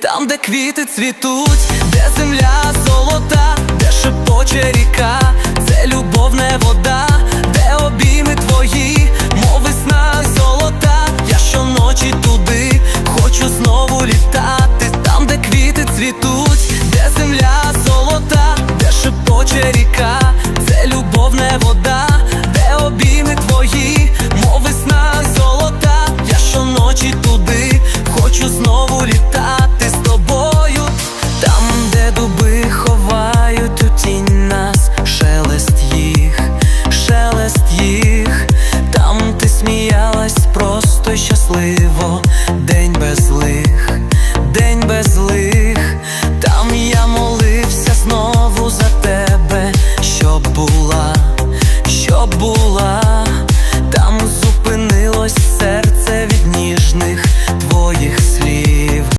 Там, де квіти цвітуть, де земля золота, де шепоче ріка, де любов не вода, де обійми твої, мови сна золота, я щоночі туди хочу знову літати, там, де квіти цвітуть, де земля золота, де шепоче ріка, де любов не вода, де обійми твої. щасливо, день без лих, день без лих, там я молився знову за тебе, щоб була, щоб була.